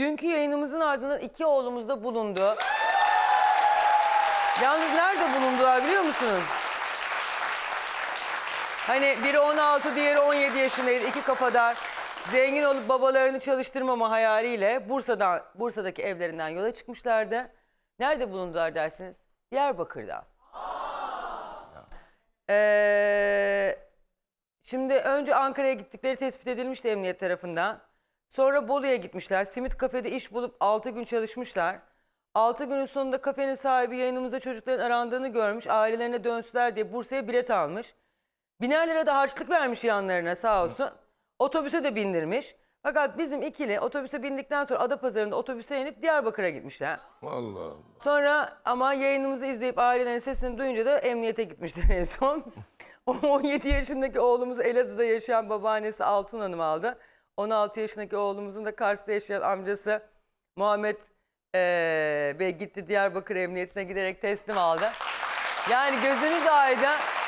Dünkü yayınımızın ardından iki oğlumuz da bulundu. Yalnız nerede bulundular biliyor musunuz? Hani biri 16, diğeri 17 yaşındaydı. iki kafadar. Zengin olup babalarını çalıştırmama hayaliyle Bursa'dan, Bursa'daki evlerinden yola çıkmışlardı. Nerede bulundular dersiniz? Diyarbakır'da. Ee, şimdi önce Ankara'ya gittikleri tespit edilmişti emniyet tarafından. Sonra Bolu'ya gitmişler. Simit kafede iş bulup 6 gün çalışmışlar. 6 günün sonunda kafenin sahibi yayınımızda çocukların arandığını görmüş. Ailelerine dönsünler diye Bursa'ya bilet almış. Biner lira da harçlık vermiş yanlarına sağ olsun. Otobüse de bindirmiş. Fakat bizim ikili otobüse bindikten sonra Adapazarı'nda otobüse inip Diyarbakır'a gitmişler. Allah Allah. Sonra ama yayınımızı izleyip ailelerin sesini duyunca da emniyete gitmişler en son. O 17 yaşındaki oğlumuzu Elazığ'da yaşayan babaannesi Altun Hanım aldı. 16 yaşındaki oğlumuzun da Kars'ta yaşayan amcası Muhammed eee Bey gitti Diyarbakır Emniyetine giderek teslim aldı. Yani gözünüz aydın.